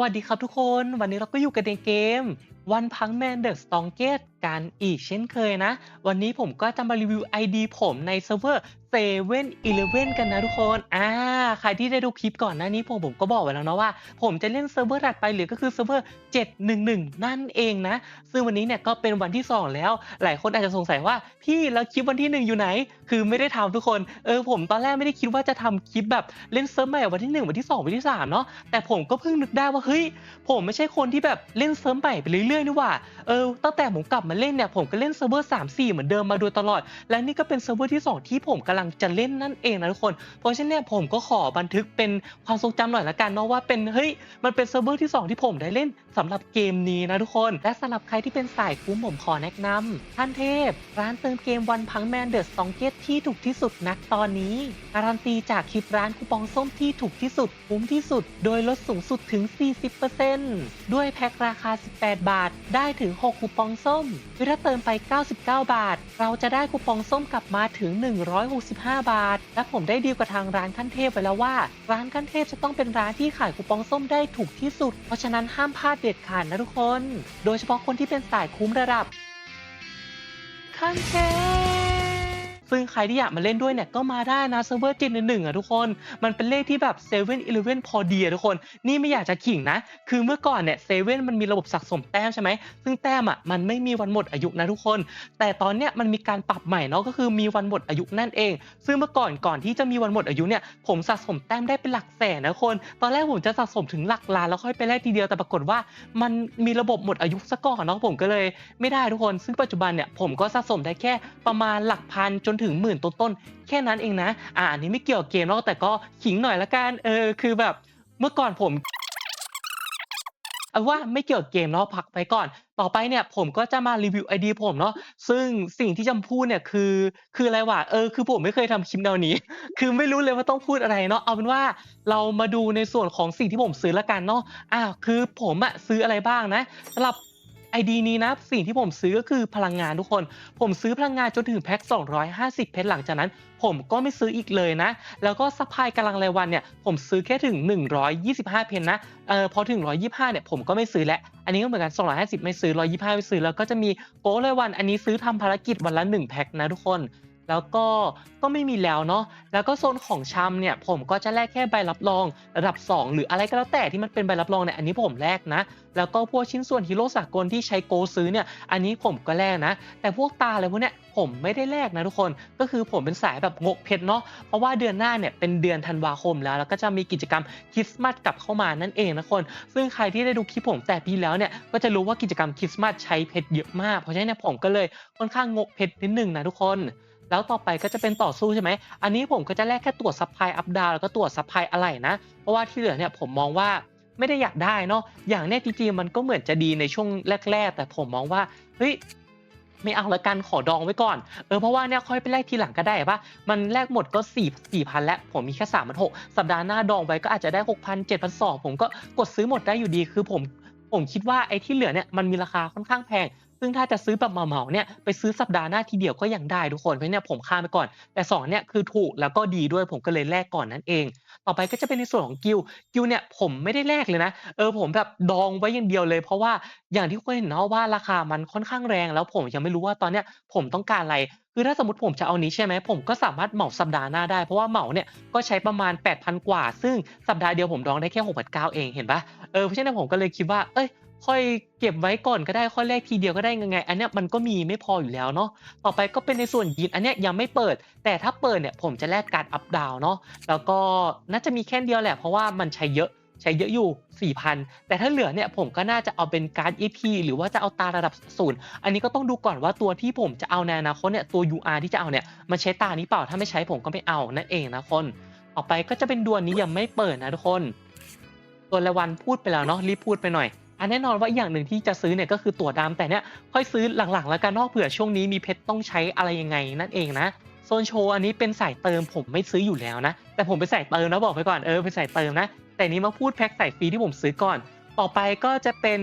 วัสดีครับทุกคน วันนี้เราก็อยู่กันในเกมวันพังแมนเดอะสตองเกตกันอีกเช่นเคยนะ วันนี้ผมก็จะมารีวิว ID ผมในเซิร์ฟเวอร์7 e เ e ่นอกันนะทุกคน อ่า ใครที่ได้ดูคลิปก่อนหน้านี้ผมผมก็บอกไว้แล้วนะว่า ผมจะเล่นเซิร์ฟเวอร์ถัดไปหรือก็คือเซิร์ฟเวอร์ 711 นั่นเองนะ ซึ่งวันนี้เนี่ยก็เป็นวันที่ 2 แล้ว หลายคนอาจจะสงสัยว่าพี่แล้วคลิปวันที่ 1 อยู่ไหน คือไม่ได้ทำทุกคน เออผมตอนแรกไม่ได้คิดว่าจะทำคลิปแบบเล่นเซิร์ฟใหม่วันที่ 1 วันที่ 2 วันที่3เนาะ แต่ผมก็เพิ่งนึกได้ว่าเฮ้ยผมไม่ใช่คนที่แบบเล่นเซิร์ฟใหม่ไปเรื่อยๆนี่หว่า เออตั้งแต่ผมกลับมาเล่นเนี่ยผมก็เล่นเซิร์ฟเวอร์3 4 เหมือนเดิมมาโดยตลอด และนี่ก็เป็นเซิร์ฟเวอร์ที่ 2 ที่ผมกำลังจะเล่นนั่นเองนะทุกคน เพราะฉะนั้นเนี่ยผมก็ขอบันทึกเป็นความทรงจำหน่อยละกันเนาะว่าเป็นเฮ้ยมันเป็นเซิร์ฟเวอร์ที่ 2 ที่ผมได้เล่นสำหรับเกมนี้นะทุกคน และสำหรับใครที่เป็นสายคุ้มผมขอแนะนำท่านเทพ ร้านเติมเกมวันพังแมนเดอะสตองเกตที่ถูกที่สุดนักตอนนี้ การันตีจากคลิปร้านคูปองส้มที่ถูกที่สุดคุ้มที่สุด โดยลดสูงสุดถึง 40%ด้วยแพ็คราคา 18 บาท ได้ถึง 6 คูปองส้มคือถ้าเติมไป 99 บาท เราจะได้คูปองส้มกลับมาถึง 165 บาท และผมได้ดีลกับทางร้านขั้นเทพไปแล้วว่า ร้านขั้นเทพจะต้องเป็นร้านที่ขายคูปองส้มได้ถูกที่สุด เพราะฉะนั้นห้ามพลาดเด็ดขาดนะทุกคน โดยเฉพาะคนที่เป็นสายคุ้มระดับขั้นเทพ ซึ่งใครที่อยากมาเล่นด้วยเนี่ยก็มาได้นะเซิร์ฟเวอร์จินหนึ่งอะทุกคน มันเป็นเลขที่แบบเซเว่นอีเลฟเว่นพอดีอะทุกคน นี่ไม่อยากจะขิงนะ คือเมื่อก่อนเนี่ยเซเว่นมันมีระบบสะสมแต้มใช่ไหม ซึ่งแต้มอะมันไม่มีวันหมดอายุนะทุกคน แต่ตอนเนี้ยมันมีการปรับใหม่เนาะก็คือมีวันหมดอายุนั่นเอง ซึ่งเมื่อก่อนก่อนที่จะมีวันหมดอายุเนี่ยผมสะสมแต้มได้เป็นหลักแสนนะคน ตอนแรกผมจะสะสมถึงหลักล้านแล้วค่อยไปแลกทีเดียวแต่ปรากฏว่า มันมีระบบหมดอายุซะก่อนเนาะผมก็เลย ไม่ได้ทุกคน ซึ่งปัจจุบันเนี่ยผมก็สะสมได้แค่ประมาณหลักพันจนถึงหมื่นต้นๆแค่นั้นเองนะ อ่าอันนี้ไม่เกี่ยวกับเกมแล้วแต่ก็ขิงหน่อยละกันเออคือแบบเมื่อก่อนผมเอาว่าไม่เกี่ยวกับเกมเนาะพักไปก่อน ต่อไปเนี่ยผมก็จะมารีวิวไอดีผมเนาะซึ่งสิ่งที่จะพูดเนี่ยคือคืออะไรวะเออคือผมไม่เคยทำคลิปแนวนี้ คือไม่รู้เลยว่าต้องพูดอะไรเนาะเอาเป็นว่าเรามาดูในส่วนของสิ่งที่ผมซื้อละกันเนาะอ่าคือผมอะซื้ออะไรบ้างนะสำหรับ ไอดีนี้นะ สิ่งที่ผมซื้อก็คือพลังงานทุกคน ผมซื้อพลังงานจนถึงแพ็ค 250 เพชรหลังจากนั้น ผมก็ไม่ซื้ออีกเลยนะ แล้วก็สปายกำลังรายวันเนี่ย ผมซื้อแค่ถึง 125 เพนนะ เออพอถึง 125 เนี่ย ผมก็ไม่ซื้อแล้ว อันนี้ก็เหมือนกัน 250 ไม่ซื้อ 125 ไม่ซื้อ แล้วก็จะมีโก้รายวัน อันนี้ซื้อทำภารกิจวันละ 1 แพ็คนะทุกคน แล้วก็ก็ไม่มีแล้วเนาะแล้วก็โซนของชำเนี่ยผมก็จะแลกแค่ใบรับรองระดับ 2 หรืออะไรก็แล้วแต่ที่มันเป็นใบรับรองเนี่ยอันนี้ผมแลกนะ แล้วก็พวกชิ้นส่วนฮีโร่สากลที่ใช้โกซื้อเนี่ยอันนี้ผมก็แลกนะ แต่พวกตาอะไรพวกเนี้ยผมไม่ได้แลกนะทุกคนก็คือผมเป็นสายแบบงกเพชรเนาะเพราะว่าเดือนหน้าเนี่ยเป็นเดือนธันวาคมแล้ว แล้วก็จะมีกิจกรรมคริสต์มาสกลับเข้ามานั่นเองนะคน ซึ่งใครที่ได้ดูคลิปผมแต่ปีแล้วเนี่ยก็จะรู้ว่ากิจกรรมคริสต์มาสใช้เพชรเยอะมากเพราะฉะนั้นผมก็เลยค่อนข้างงกเพชรนิดนึงนะทุกคน แล้วต่อไปก็จะเป็นต่อสู้ใช่ไหม อันนี้ผมก็จะแลกแค่ตรวจซัพพลายอัพดาวแล้วก็ตรวจซัพพลายอะไรนะ เพราะว่าที่เหลือเนี่ยผมมองว่าไม่ได้อยากได้เนาะ อย่างเนี้ยจริงๆมันก็เหมือนจะดีในช่วงแรก ๆ แต่ผมมองว่า เฮ้ยไม่เอาละกันขอดองไว้ก่อน เออเพราะว่าเนี่ยค่อยไปแลกทีหลังก็ได้ปะมันแลกหมดก็สี่สี่พันแล้วผมมีแค่สามพันหกสัปดาห์หน้าดองไว้ก็อาจจะได้หกพันเจ็ดพันสองผมก็กดซื้อหมดได้อยู่ดีคือผมผมคิดว่าไอ้ที่เหลือเนี่ยมันมีราคาค่อนข้างแพง ซึ่งถ้าจะซื้อแบบเหมาๆเนี่ยไปซื้อสัปดาห์หน้าทีเดียวก็ยังได้ทุกคนเพราะเนี่ยผมข้ามไปก่อน แต่สองเนี่ยคือถูกแล้วก็ดีด้วยผมก็เลยแลกก่อนนั่นเอง ต่อไปก็จะเป็นในส่วนของกิลกิลเนี่ยผมไม่ได้แลกเลยนะเออผมแบบดองไว้อย่างเดียวเลย เพราะว่าอย่างที่ทุกคนเห็นเนาะว่าราคามันค่อนข้างแรง แล้วผมยังไม่รู้ว่าตอนเนี้ยผมต้องการอะไรคือถ้าสมมติผมจะเอานี้ใช่ไหมผมก็สามารถเหมาสัปดาห์หน้าได้ เพราะว่าเหมาเนี่ยก็ใช้ประมาณ 8,000 กว่า ซึ่งสัปดาห์เดียวผมดองได้แค่6,900เองเห็นปะเออเพราะฉะนั้นผมก็เลยคิดว่าเอ้ย ค่อยเก็บไว้ก่อนก็ได้ค่อยแลกทีเดียวก็ได้ยังไง อันเนี้ยมันก็มีไม่พออยู่แล้วเนาะต่อไปก็เป็นในส่วนยีนอันเนี้ยยังไม่เปิด แต่ถ้าเปิดเนี่ยผมจะแลกการอัพดาวเนาะแล้วก็น่าจะมีแค่เดียวแหละเพราะว่ามันใช้เยอะใช้เยอะอยู่ 4,000 แต่ถ้าเหลือเนี่ยผมก็น่าจะเอาเป็นการ์ด EP หรือว่าจะเอาตาระดับศูนย์อันนี้ก็ต้องดูก่อนว่าตัวที่ผมจะเอาในอนาคตเนี่ยตัว UR ที่จะเอาเนี่ยมันใช้ตานี้เปล่าถ้าไม่ใช้ผมก็ไม่เอานั่นเองนะคนต่อไปก็จะเป็นดวลนี้ยังไม่เปิดนะทุกคน ตัวละวันพูดไปแล้วเนาะรีบพูดไปหน่อย อันแน่นอนว่าอย่างหนึ่งที่จะซื้อเนี่ยก็คือตั๋วดำแต่เนี่ยค่อยซื้อหลังๆ แล้วกันนอกเผื่อช่วงนี้มีเพชรต้องใช้อะไรยังไงนั่นเองนะโซนโชว์อันนี้เป็นสายเติมผมไม่ซื้ออยู่แล้วนะ แต่ผมไปใส่เติมนะบอกไปก่อนเออไปใส่เติมนะ แต่นี้มาพูดแพ็คใส่ฟรีที่ผมซื้อก่อน ต่อไปก็จะเป็น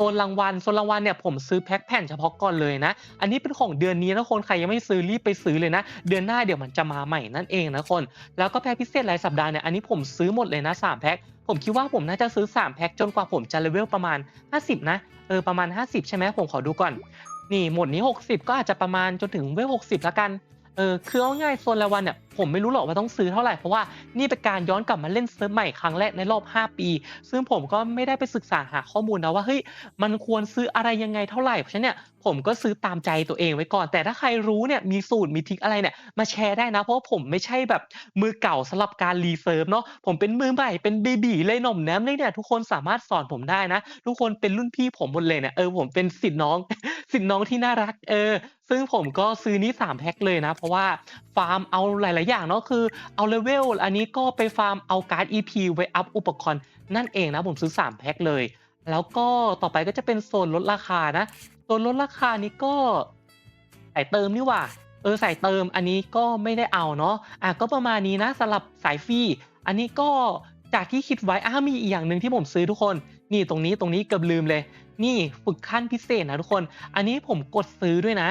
โซนรางวัลโซนรางวัลเนี่ยผมซื้อแพ็คแผ่นเฉพาะก่อนเลยนะ อันนี้เป็นของเดือนนี้นะคนใครยังไม่ซื้อรีบไปซื้อเลยนะ เดือนหน้าเดี๋ยวมันจะมาใหม่นั่นเองนะคน แล้วก็แพ็คพิเศษรายสัปดาห์เนี่ยอันนี้ผมซื้อหมดเลยนะสามแพ็คผมคิดว่าผมน่าจะซื้อ3แพ็คจนกว่าผมจะเลเวลประมาณ 50 นะเออประมาณ 50 ใช่ไหมผมขอดูก่อน นี่หมดนี้ 60 ก็อาจจะประมาณจนถึงเวล60แล้วกัน เออคือเอาง่ายโซนละวันเนี่ยผมไม่รู้หรอกว่าต้องซื้อเท่าไหร่เพราะว่านี่เป็นการย้อนกลับมาเล่นเซิร์ฟใหม่ครั้งแรกในรอบ 5 ปี ซึ่งผมก็ไม่ได้ไปศึกษาหาข้อมูลนะว่าเฮ้ยมันควรซื้ออะไรยังไงเท่าไหร่เพราะฉะนั้นเนี่ยผมก็ซื้อตามใจตัวเองไว้ก่อน แต่ถ้าใครรู้เนี่ยมีสูตรมีทิคอะไรเนี่ยมาแชร์ได้นะ เพราะว่าผมไม่ใช่แบบมือเก่าสำหรับการรีเซิร์ฟเนาะผมเป็นมือใหม่เป็นเบบีเลยหน่อมแนมเลยเนี่ยทุกคนสามารถสอนผมได้นะ ทุกคนเป็นรุ่นพี่ผมหมดเลยเนี่ยเออผมเป็นสิทธิ์น้องสิทธิ์น้องที่น่ารักเออ ซึ่งผมก็ซื้อนี้ 3 แพ็คเลยนะ เพราะว่าฟาร์มเอาหลาย ๆ อย่างเนาะคือเอาเลเวลอันนี้ก็ไปฟาร์มเอาการ์ด EP ไว้อัพอุปกรณ์นั่นเองนะ ผมซื้อ 3 แพ็คเลย แล้วก็ต่อไปก็จะเป็นโซนลดราคานะโซนลดราคานี้ก็ใส่เติมนี่หว่าเออใส่เติมอันนี้ก็ไม่ได้เอาเนาะอะก็ประมาณนี้นะสำหรับสายฟรีอันนี้ก็จากที่คิดไว้อ้ามีอีกอย่างหนึ่งที่ผมซื้อทุกคน นี่ตรงนี้ตรงนี้เกือบลืมเลย นี่ฝึกขั้นพิเศษนะทุกคน อันนี้ผมกดซื้อด้วยนะ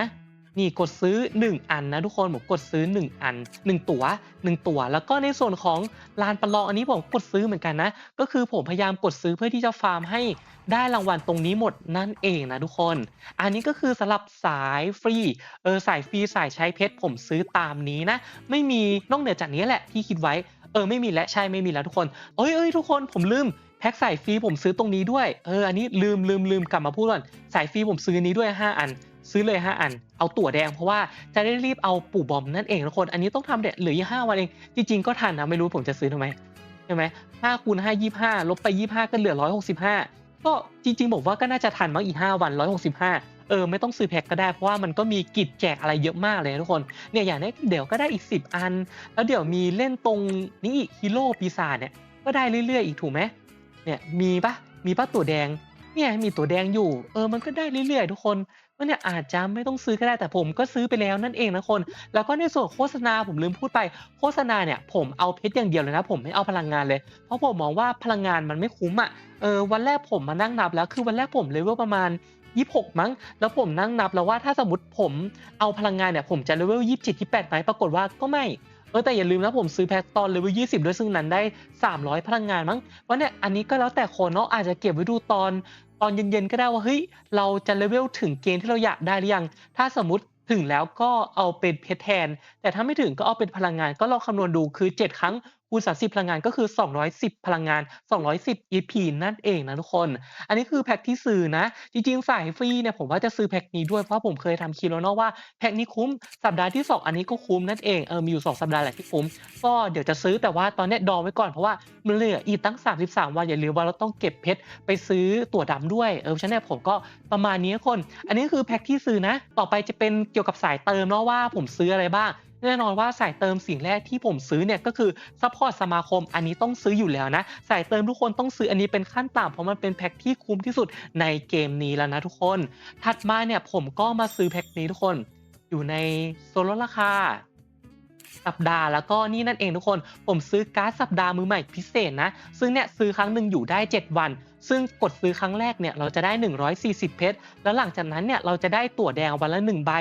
นี่กดซื้อ 1 อันนะทุกคนผมกดซื้อ 1 อัน 1 ตัว 1 ตัว แล้วก็ในส่วนของลานประลองอันนี้ผมกดซื้อเหมือนกันนะ ก็คือผมพยายามกดซื้อเพื่อที่จะฟาร์มให้ได้รางวัลตรงนี้หมดนั่นเองนะทุกคน อันนี้ก็คือสำหรับสายฟรีเออสายฟรีสายใช้เพชรผมซื้อตามนี้นะ ไม่มีนอกเหนือจากนี้แหละที่คิดไว้เออไม่มีและใช่ไม่มีแล้วทุกคนเอ้ยเอ้ยทุกคนผมลืมแพ็คสายฟรีผมซื้อตรงนี้ด้วย เออ อันนี้ลืมลืมลืมกลับมาพูดก่อน สายฟรีผมซื้อนนี้ด้วย 5 อัน ซื้อเลย 5 อัน เอาตั๋วแดงเพราะว่าจะได้รีบเอาปู่บอมนั่นเองทุกคน อันนี้ต้องทำเด็ดเหลือยี่ห้าวันเอง จริง ๆ ก็ทันนะไม่รู้ผมจะซื้อทำไมใช่ไหมห้าคูณห้ายี่ห้าลบไปยี่ห้าก็เหลือร้อยหกสิบห้าก็จริง ๆ บอกว่าก็น่าจะทันมั้งอีกห้าวันร้อยหกสิบห้าเออไม่ต้องซื้อแพ็คก็ได้เพราะว่ามันก็มีกิจแจกอะไรเยอะมากเลยทุกคนเนี่ยอย่างนี้เดี๋ยวก็ได้อีก 10 อัน แล้วเดี๋ยวมีเล่นตรงนี้อีกฮีโร่ปีศาจเนี่ยก็ได้เรื่อยๆอีกถูกไหมเนี่ยมีปะมีปะตัวแดงเนี่ยมีตัวแดงอยู่ เออมันก็ได้เรื่อยๆ ทุกคน ก็เนี่ยอาจจะไม่ต้องซื้อก็ได้แต่ผมก็ซื้อไปแล้วนั่นเองนะคน แล้วก็ในส่วนโฆษณาผมลืมพูดไปโฆษณาเนี่ยผมเอาเพชรอย่างเดียวเลยนะ ผมไม่เอาพลังงานเลย เพราะผมมองว่าพลังงานมันไม่คุ้มอะเออวันแรกผมมานั่งนับแล้วคือวันแรกผมเลเวลประมาณ26 มั้ง แล้วผมนั่งนับแล้วว่าถ้าสมมติผมเอาพลังงานเนี่ยผมจะเลเวล27 28ไหมปรากฏว่าก็ไม่เออแต่อย่าลืมนะผมซื้อแพ็คตอนเลเวล20 ด้วยซึ่งนั้นได้ 300 พลังงานมั้งว่าเนี่ยอันนี้ก็แล้วแต่คนเนาะอาจจะเก็บไว้ดูตอน ตอนเย็นๆก็ได้ว่าเฮ้ยเราจะเลเวลถึงเกณฑ์ที่เราอยากได้หรือยัง ถ้าสมมติถึงแล้วก็เอาเป็นเพชรแทน แต่ถ้าไม่ถึงก็เอาเป็นพลังงานก็ลองคำนวณดูคือ 7 ครั้ง คูณ30 พลังงานก็คือ 210 พลังงาน 210 EP นั่นเองนะทุกคน อันนี้คือแพ็คที่ซื้อนะ จริงๆ สายฟรีเนี่ยผมว่าจะซื้อแพ็คนี้ด้วยเพราะผมเคยทำคลิปแล้วเนาะว่าแพ็คนี้คุ้ม สัปดาห์ที่ 2 อันนี้ก็คุ้มนั่นเอง เออ มีอยู่ 2 สัปดาห์แหละที่คุ้ม ก็เดี๋ยวจะซื้อแต่ว่าตอนเนี้ยดองไว้ก่อนเพราะว่ามันเหลืออีกตั้ง 33 วันอย่าลืมว่าเราต้องเก็บเพชรไปซื้อตั๋วดำด้วย เออฉะนั้นเนยผมก็ประมาณนี้คน อันนี้คือแพ็คที่ซื้อนะ ต่อไปจะเป็นเกี่ยวกับสายเติมเนาะว่าผมซื้ออะไรบ้าง แน่นอนว่าสายเติมสิ่งแรกที่ผมซื้อเนี่ยก็คือซัพพอร์ตสมาคมอันนี้ต้องซื้ออยู่แล้วนะ สายเติมทุกคนต้องซื้ออันนี้เป็นขั้นต่ำเพราะมันเป็นแพ็คที่คุ้มที่สุดในเกมนี้แล้วนะทุกคน ถัดมาเนี่ยผมก็มาซื้อแพ็คนี้ทุกคน อยู่ในโซนลดราคาสัปดาห์แล้วก็นี่นั่นเองทุกคน ผมซื้อการ์ดสัปดาห์มือใหม่พิเศษนะ ซึ่งเนี่ยซื้อครั้งหนึ่งอยู่ได้ 7 วัน ซึ่งกดซื้อครั้งแรกเนี่ยเราจะได้ 140 เพชร แล้วหลังจากนั้นเนี่ยเราจะได้ตั๋วแดงวันละ 1 ใบ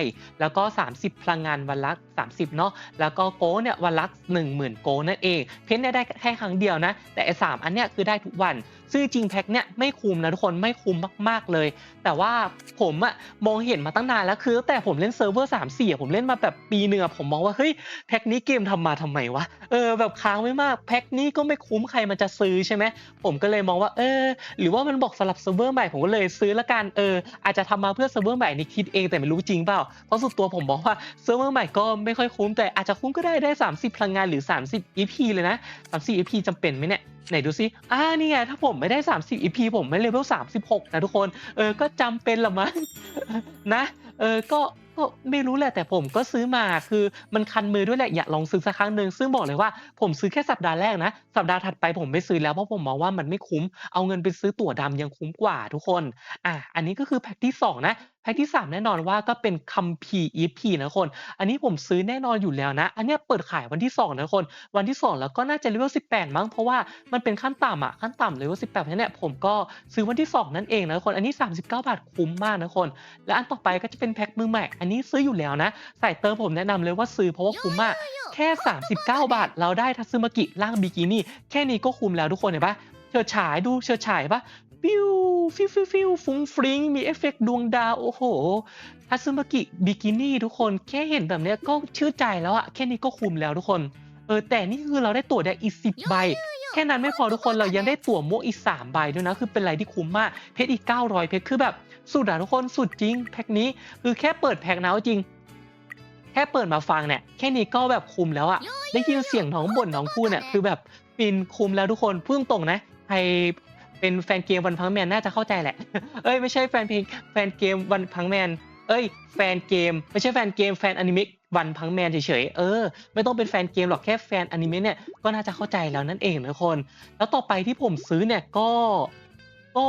แล้วก็ 30 พลังงานวันละ 30 เนาะ แล้วก็โก้เนี่ยวันละ 10,000 โก้นั่นเอง เพชรเนี่ยได้แค่ครั้งเดียวนะ แต่ไอ้สามอันเนี่ยคือได้ทุกวันซึ่งจริงแพ็คเนี่ยไม่คุ้มนะทุกคนไม่คุ้มมาก ๆเลย แต่ว่าผมอะมองเห็นมาตั้งนานแล้วคือตั้งแต่ผมเล่นเซิร์ฟเวอร์สามสี่ผมเล่นมาแบบปีหนึ่งอะผมมองว่าเฮ้ยแพ็คนี้เกมทำมาทำไมวะเออแบบค้างไว้มากแพ็คนี้ก็ไม่คุ้มใครมันจะซื้อใช่ไหมผมก็เลยมองว่าเออ หรือว่ามันบอกสำหรับเซิร์ฟเวอร์ใหม่ผมก็เลยซื้อละกันเอออาจจะทำมาเพื่อเซิร์ฟเวอร์ใหม่นี่คิดเองแต่ไม่รู้จริงเปล่าเพราะสุดตัวผมบอกว่าเซิร์ฟเวอร์ใหม่ก็ไม่ค่อยคุ้มแต่อาจจะคุ้มก็ได้ได้ 30พลังงานหรือ 30 EP เลยนะ 30 EP จำเป็นไหมเนี่ย ไหนดูซิอ่านี่ไงถ้าผมไม่ได้ 30 EP ผมไม่เลเวล36 นะทุกคน เออ ก็จำเป็นละมั้งนะ เออก็ก็ไม่รู้แหละแต่ผมก็ซื้อมาคือมันคันมือด้วยแหละอยากลองซื้อสักครั้งหนึ่งซึ่งบอกเลยว่าผมซื้อแค่สัปดาห์แรกนะ สัปดาห์ถัดไปผมไม่ซื้อแล้วเพราะผมมองว่ามันไม่คุ้มเอาเงินไปซื้อตั๋วดำยังคุ้มกว่าทุกคนอะอันนี้ก็คือแพ็คที่ 2 นะแพ็คที่ 3 แน่นอนว่าก็เป็นคัมภีร์ EP นะคน อันนี้ผมซื้อแน่นอนอยู่แล้วนะ อันนี้เปิดขายวันที่ 2 นะคน วันที่ 2 แล้วก็น่าจะเลเวล18 มั้งเพราะว่ามันเป็นขั้นต่ำอะขั้นต่ำเลเวล18เพราะฉะนั้นเนี่ยผมก็ซื้อวันที่ 2 นั่นเองนะคนอันนี้ 39 บาทคุ้มมากนะคน และอันต่อไปก็จะเป็นแพ็คมือใหม่ อันนี้ซื้ออยู่แล้วนะ ใส่เติมผมแนะนำเลยว่าซื้อเพราะว่าคุ้มมาก แค่ 39 บาท เราได้ทัซึมากิร่างบิกินี่ แค่นี้ก็คุ้มแล้วทุกคนเห็นปะฉฉิดฉายดูเฉิดฉายปะฟิวฟิวฟิวฟิวฟุ้งฟริ้งมีเอฟเฟกต์ดวงดาว โอ้โหทัซึมากิบิกินี่ทุกคนแค่เห็นแบบเนี้ยก็ชื่นใจแล้วอะแค่นี้ก็คุ้มแล้วทุกคน เออแต่นี่คือเราได้ตั๋วแดงอีกสิบใบแค่นั้นไม่พอทุกคนเรายังได้ตั๋วม่วงอีกสามใบด้วยนะ คือเป็นอะไรที่คุ้มมากเพชรอีก 900 เพชรคือแบบ สุดอะทุกคนสุดจริงแพ็คนี้คือแค่เปิดแพ็คนะจริง แค่เปิดมาฟังเนี่ยแค่นี้ก็แบบคุ้มแล้วอะได้ยินเสียงน้องบ่นน้องพูดเนี่ยคือแบบฟินคุ้มแล้วทุกคนพูดตรงๆนะใครเป็นแฟนเกมวันพังแมนน่าจะเข้าใจแหละ เอ้ยไม่ใช่แฟนเพลงแฟนเกมวันพังแมน เอ้ย แฟนเกม ไม่ใช่แฟนเกมแฟนอนิเมะวันพังแมนเฉยๆ เออ ไม่ต้องเป็นแฟนเกมหรอกแค่แฟนอนิเมะเนี่ยก็น่าจะเข้าใจแล้วนั่นเองนะทุกคน แล้วต่อไปที่ผมซื้อเนี่ยก็ก็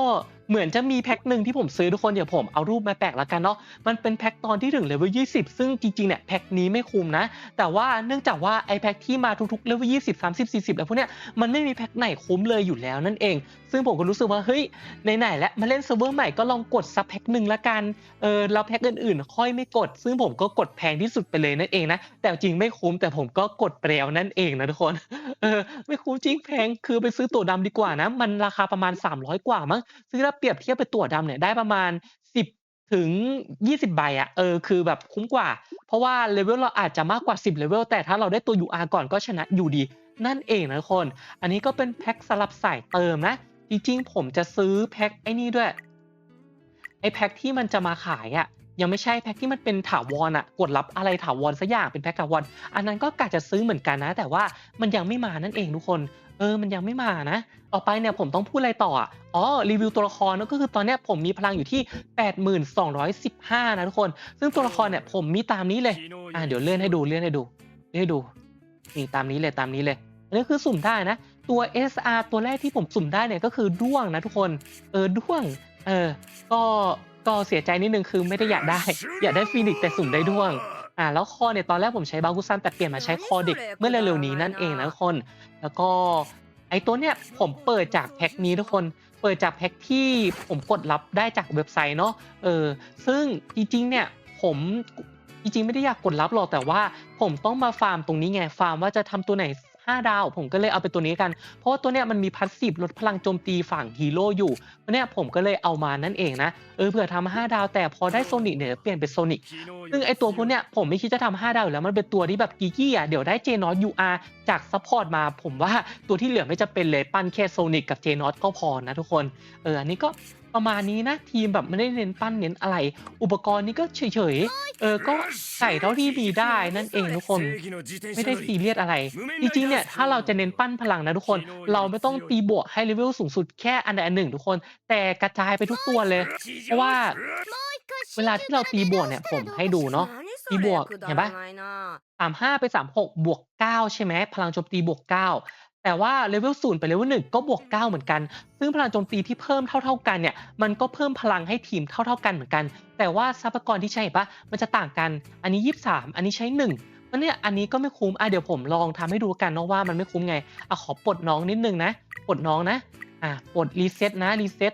เหมือนจะมีแพ็คหนึ่งที่ผมซื้อทุกคนเดี๋ยวผมเอารูปมาแปะล้วกันเนาะมันเป็นแพ็คตอนที่ถึงเลเวล20 ซึ่งจริงๆเนี่ยแพ็คนี้ไม่คุ้มนะ แต่ว่าเนื่องจากว่าไอแพ็คที่มาทุกๆเลเวล20 30 40 แล้วพวกเนี้ยมันไม่มีแพ็คไหนคุ้มเลยอยู่แล้วนั่นเอง ซึ่งผมก็รู้สึกว่าเฮ้ยไหนๆแล้วมาเล่นเซิร์ฟเวอร์ใหม่ก็ลองกดสักแพ็คหนึ่งละกันเออแล้วแพ็คอื่นๆ ค่อยไม่กด ซึ่งผมก็กดแพงที่สุดไปเลยนั่นเองนะแต่จริงไม่คุ้มแต่ผมก็กดไปแล้วนั่นเองนะทุกคนเออไม่คุ้มจริงแพงคือไปซื้อตั๋วดำดีกว่านะ มันราคาประมาณ 300 กว่ามั้งซึ่งถ้าเปรียบเทียบเป็นตั๋วดำเนี่ยได้ประมาณ 10 ถึง 20 ใบอะเออคือแบบคุ้มกว่า เพราะว่าเลเวลเราอาจจะมากกว่า 10เลเวลแต่ถ้าเราได้ตัว UR ก่อนก็ชนะอยู่ดี นั่นเองนะคน อันนี้ก็เป็นแพ็คสลับสายเติมนะ จริงๆ ผมจะซื้อแพ็คไอ้นี่ด้วยไอ้แพ็คที่มันจะมาขายอะ ยังไม่ใช่แพ็คที่มันเป็นถาวรอะกดรับอะไรถาวรสักอย่างเป็นแพ็คถาวรอันนั้นก็กะจะซื้อเหมือนกันนะ แต่ว่ามันยังไม่มานั่นเองทุกคนเออ มันยังไม่มานะ ต่อไปเนี่ยผมต้องพูดอะไรต่อ อ๋อ รีวิวตัวละครก็คือตอนนี้ผมมีพลังอยู่ที่ 8215 นะทุกคน ซึ่งตัวละครเนี่ยผมมีตามนี้เลย อ่าเดี๋ยวเลื่อนให้ดู เลื่อนให้ดู เลื่อนให้ดู นี่ตามนี้เลย ตามนี้เลย อันนี้คือสุ่มได้นะ ตัว SR ตัวแรกที่ผมสุ่มได้เนี่ยก็คือด้วงนะทุกคน เออ ด้วง เออ ก็ ก็เสียใจนิดนึงคือไม่ได้อยากได้ อยากได้ฟีนิกแต่สุ่มได้ด้วงอ่าแล้วคอเนี่ยตอนแรกผมใช้บากุซันแต่เปลี่ยนมาใช้คอเด็กเมื่อเร็วๆนี้นั่นเองนะทุกคน แล้วก็ไอตัวเนี่ยผมเปิดจากแพ็คนี้ทุกคน เปิดจากแพ็คที่ผมกดรับได้จากเว็บไซต์เนาะเออซึ่งจริงๆเนี่ยผมจริงๆไม่ได้อยากกดรับหรอกแต่ว่าผมต้องมาฟาร์มตรงนี้ไงฟาร์มว่าจะทำตัวไหน 5 ดาว ผมก็เลยเอาไปตัวนี้กัน เพราะว่าตัวเนี้ยมันมีพัสซีฟลดพลังโจมตีฝั่งฮีโร่อยู่เพราะเนี่ยผมก็เลยเอามานั่นเองนะ เออเผื่อทำ5ดาว แต่พอได้โซนิกเนี่ยเปลี่ยนเป็นโซนิกซึ่งไอตัวพวกเนี้ยผมไม่คิดจะทำ5ดาวอยู่แล้วมันเป็นตัวที่แบบกีกี้อะเดี๋ยวได้เจนอตยูอาร์จากซัพพอร์ตมา ผมว่าตัวที่เหลือไม่จะเป็นเลยปั้นแค่โซนิกกับเจนอตก็พอนะทุกคน เอออันนี้ก็ ประมาณนี้นะ ทีมแบบไม่ได้เน้นปั้นเน้นอะไร อุปกรณ์นี้ก็เฉยๆ เออ ก็ใส่เท่าที่มีได้นั่นเองทุกคน ไม่ได้ซีเรียสอะไร จริงๆ เนี่ย ถ้าเราจะเน้นปั้นพลังนะทุกคน เราไม่ต้องตีบวกให้เลเวลสูงสุดแค่อันใดอันหนึ่งทุกคน แต่กระจายไปทุกตัวเลย เพราะว่า เวลาที่เราตีบวกเนี่ย ผมให้ดูเนาะ ตีบวกเห็นปะสามห้าไปสามหกบวกเก้าใช่ไหม พลังโจมตีบวกเก้า แต่ว่าเลเวลศูนย์ไปเลเวลหนึ่งก็บวกเก้าเหมือนกัน ซึ่งพลังโจมตีที่เพิ่มเท่า ๆกันเนี่ย มันก็เพิ่มพลังให้ทีมเท่า ๆกันเหมือนกัน แต่ว่าทรัพยากรที่ใช้ปะมันจะต่างกัน อันนี้ยี่สิบสามอันนี้ใช้หนึ่งมันเนี่ย อันนี้ก็ไม่คุ้ม อะเดี๋ยวผมลองทำให้ดูกันเนาะว่ามันไม่คุ้มไง อะขอปลดน้องนิดนึงนะ ปลดน้องนะ อะปลดรีเซ็ตนะ รีเซ็ต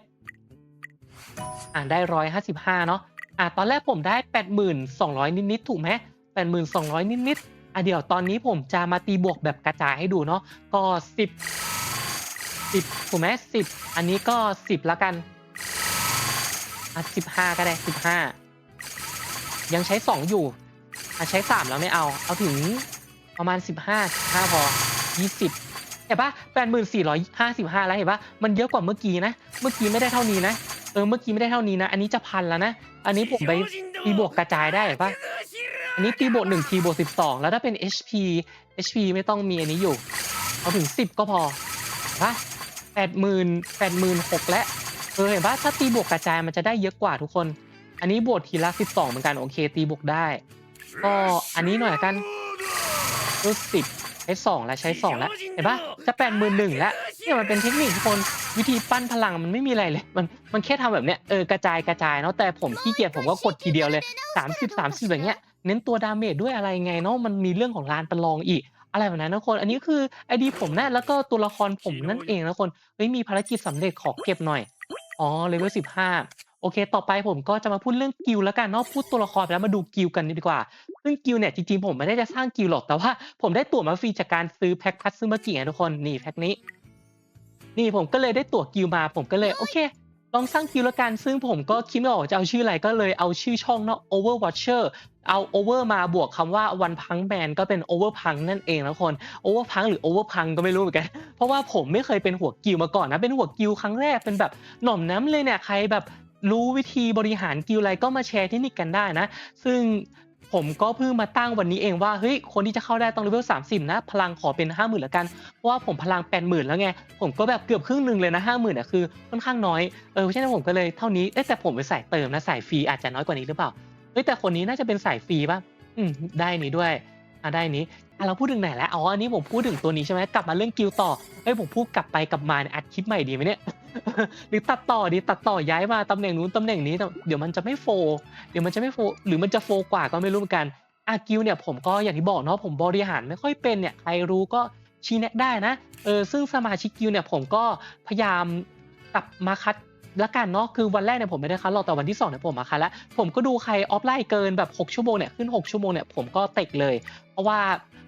อะได้ร้อยห้าสิบห้าเนาะ อะตอนแรกผมได้แปดหมื่นสองร้อยนิดๆ ถูกไหมแปดหมื่นสองร้อยนิดๆ อะเดี๋ยวตอนนี้ผมจะมาตีบวกแบบกระจายให้ดูเนาะก็สิบสิบถูกไหมสิบอันนี้ก็สิบละกันอะสิบห้าก็ได้สิบห้ายังใช้สองอยู่อะใช้สามแล้วไม่เอา เอาถึงประมาณสิบห้าห้าพอยี่สิบเห็นปะแปดหมื่นสี่ร้อยห้าสิบห้าแล้วเห็นปะมันเยอะกว่าเมื่อกี้นะ เมื่อกี้ไม่ได้เท่านี้นะ เออ เมื่อกี้ไม่ได้เท่านี้นะ อันนี้จะพันแล้วนะ อันนี้ผมไปตีบวกกระจายได้เห็นปะ อันนี้ตีบวกหนึ่งทีบวกสิบสองแล้วถ้าเป็น HP HP ไม่ต้องมีอันนี้อยู่ เอาถึงสิบก็พอปะแปดหมื่นแปดหมื่นหกและเออเห็นปะถ้าตีบวกกระจายมันจะได้เยอะกว่าทุกคน อันนี้บวกทีละสิบสองเหมือนกันโอเคตีบวกได้ ก็อันนี้หน่อยกันรูดสิบ ใช้สองแล้วใช้สองแล้วเห็นปะจะแปดหมื่นหนึ่งแล้วเนี่ยมันเป็นเทคนิคทุกคนวิธีปั้นพลังมันไม่มีอะไรเลย มันมันแค่ทำแบบเนี้ยเออกระจายกระจายเนาะแต่ผมขี้เกียจผมก็กดทีเดียวเลยสามสิบสามสิบอย่างเงี้ยเน้นตัวดาเมจด้วยอะไรไงเนาะมันมีเรื่องของลานประลองอีกอะไรแบบนั้นนะคน อันนี้คือไอดีผมนะแล้วก็ตัวละครผมนั่นเองนะคนเฮ้ยมีภารกิจสำเร็จขอเก็บหน่อยอ๋อเลเวลสิบห้า โอเค ต่อไปผมก็จะมาพูดเรื่องกิลแล้วกันเนาะพูดตัวละครไปแล้วมาดูกิลกันดีกว่า ซึ่งกิลเนี่ยจริงๆผมไม่ได้จะสร้างกิลหรอก แต่ว่าผมได้ตั๋วมาฟรีจากการซื้อแพ็คพัซซึมากิไงทุกคน นี่แพ็คนี้ นี่ผมก็เลยได้ตั๋วกิลมา ผมก็เลยโอเค ลองสร้างกิลแล้วกัน ซึ่งผมก็คิดไม่ออกจะเอาชื่ออะไรก็เลยเอาชื่อช่องเนาะ Overwatcher เอา over มาบวกคำว่าวันพังแมนก็เป็น over พังนั่นเองนะทุกคน over พังหรือ over พังก็ไม่รู้เหมือนกัน เพราะว่าผมไม่เคยเป็นหัวกิลมาก่อนนะ เป็นหัวกิลครั้งแรกเป็นแบบหน่อมน้ำเลยเนี่ยใครแบบ รู้วิธีบริหารกิลด์อะไรก็มาแชร์เทคนิคกันได้นะ ซึ่งผมก็เพิ่งมาตั้งวันนี้เองว่าเฮ้ยคนที่จะเข้าได้ต้องเลเวล30 นะ พลังขอเป็น 50,000ละกัน เพราะว่าผมพลัง 80,000 แล้วไง ผมก็แบบเกือบครึ่งหนึ่งเลยนะ 50,000อะคือค่อนข้างน้อยเออเพราะฉะนั้นผมก็เลยเท่านี้เอ้แต่ผมเป็นสายเติมนะใสายฟรีอาจจะน้อยกว่านี้หรือเปล่าเฮ้ยแต่คนนี้น่าจะเป็นสายฟรีป่ะอืมได้นี้ด้วยอะได้นี้อะเราพูดถึงไหนแล้วอ๋ออันนี้ผมพูดถึงตัวนี้ใช่ไหมกลับมาเรื่องกิลด์ต่อเฮ้ยผมพูดกลับไปกลับมาอัดคลิปใหม่ดีไหมเนี่ย หรือตัดต่อดีตัดต่อย้ายมาตำแหน่งนู้นตำแหน่งนี้ เดี๋ยวมันจะไม่โฟ เดี๋ยวมันจะไม่โฟ หรือมันจะโฟกว่าก็ไม่รู้เหมือนกันอากิลเนี่ยผมก็อย่างที่บอกเนาะผมบริหารไม่ค่อยเป็นเนี่ยใครรู้ก็ชี้แนะได้นะเออซึ่งสมาชิกกิลเนี่ยผมก็พยายามกลับมาคัดละกันเนาะคือวันแรกเนี่ยผมไม่ได้คัดหรอกแต่วันที่2เนี่ยผมมาคัดแล้วผมก็ดูใครออฟไลน์เกินแบบ 6 ชั่วโมงเนี่ยขึ้น 6 ชั่วโมงเนี่ยผมก็เตะเลย เพราะว่า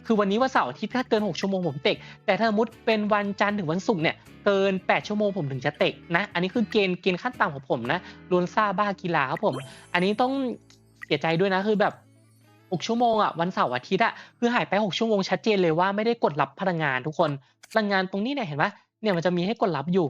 คือวันนี้วันเสาร์อาทิตย์ถ้าเกิน 6 ชั่วโมงผมเตะแต่ถ้าสมมติเป็นวันจันทร์ถึงวันศุกร์เนี่ยเกิน 8 ชั่วโมงผมถึงจะเตะนะ อันนี้คือเกณฑ์เกณฑ์ขั้นต่ำของผมนะลวนซ่าบ้ากีฬาครับผม อันนี้ต้องเสียใจด้วยนะคือแบบ6ชั่วโมงอะวันเสาร์อาทิตย์อะคือหายไป 6 ชั่วโมงชัดเจนเลยว่าไม่ได้กดรับพลังงานทุกคนพลังงานตรงนี้เนี่ยเห็นปะเนี่ยมันจะมีให้กดรับอยู่